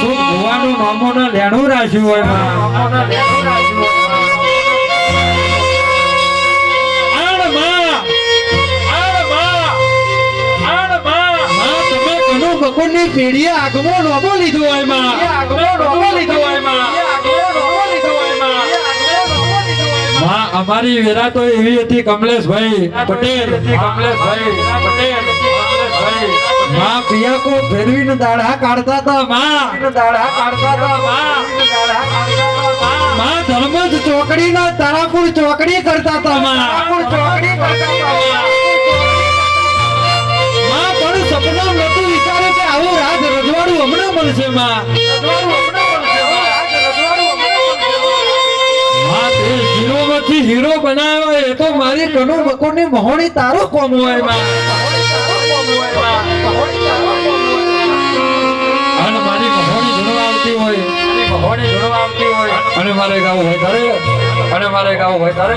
સુખ ભુવાનું નામો ને લેણું રાખ્યું હોય બકુરની પેઢીએ આગમો નોમો લીધો હોયમાં. આગમો લીધો હોયમાં. માં. અમારી વેરા તો એવી હતી કમલેશભાઈ પટેલ. કમલેશભાઈ. માં. પિયાકો ફેરવીને દાડા કાઢતા તા માં. દાડા કાઢતા તા માં. માં ધર્મજ ચોકડીના તારાપુર ચોકડી કરતા હતા માં. ચોકડી કરતા માં. પણ સપના નતું વિચારે કે આવું રાજ રજવાડું હમણાં મળશે માં. તે હીરો માંથી હીરો બનાવ્યો એ તો મારી કનુ બકુરની મહોણી તારો કોમ હોયમાં. અને મારે ગાવું હોય તારે અને મારે ગાવું હોય તારે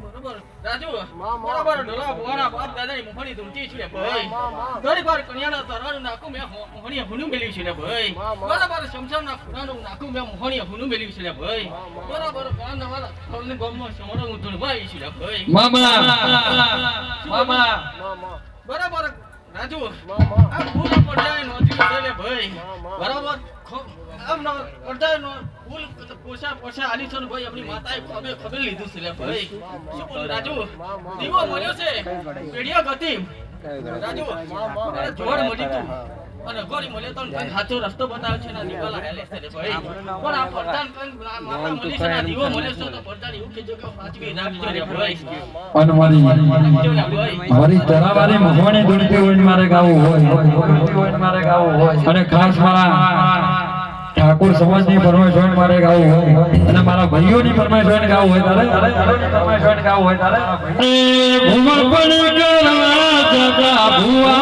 બરોબર. રાજુ બરોબર. ઢોલા બાપ દાદાની છે ભાઈ. ઘણી વાર કન્યાના તરવાનું નાખું મેં મોહણીએ હુનું મેલ્યું છે ને ભાઈ. બરાબર શમશાનના ખૂણાનું નાખું મેં મોહણીએ હુનું મેલ્યું છે ને ભાઈ. બરાબર સમરો છે ને ભાઈ. મામા. મામા. બરાબર રાજુ. આ છે ને ભાઈ. બરાબર? આમ નો ફૂલ પોસા પોસા આલી છે ભાઈ આપણી માતાએ ખબે ખબે લીધું છે ભાઈ. શું બોલું રાજુ? દીવો મળ્યો છે. ગતિ. રાજુ અરે મળી તું. અને ગોળી મળ્યો તો કંઈક સાચો રસ્તો બતાવ્યો છે ને દીવાલા હેલે છે ભાઈ. પણ આ પડજાન કંઈક માતા મળી છે ને દીવો મળ્યો છે તો પડજાન એવું કહેજો કે સાચવી રાખજો ને ભાઈ. અને મારી રાખજો ને ભાઈ. મારી તરાવારી મહોણી ધૂળતી હોય ને મારે ગાવું હોય. મારે ગાવું હોય. અને ખાસ મારા ઠાકોર સમાજની ફરમાઈશ હોય મારે ગાવું હોય અને મારા ભાઈઓની ફરમાઈશ હોય ગાવું હોય તારે ફરમાઈશ હોય ગાવું હોય તારે ભુવા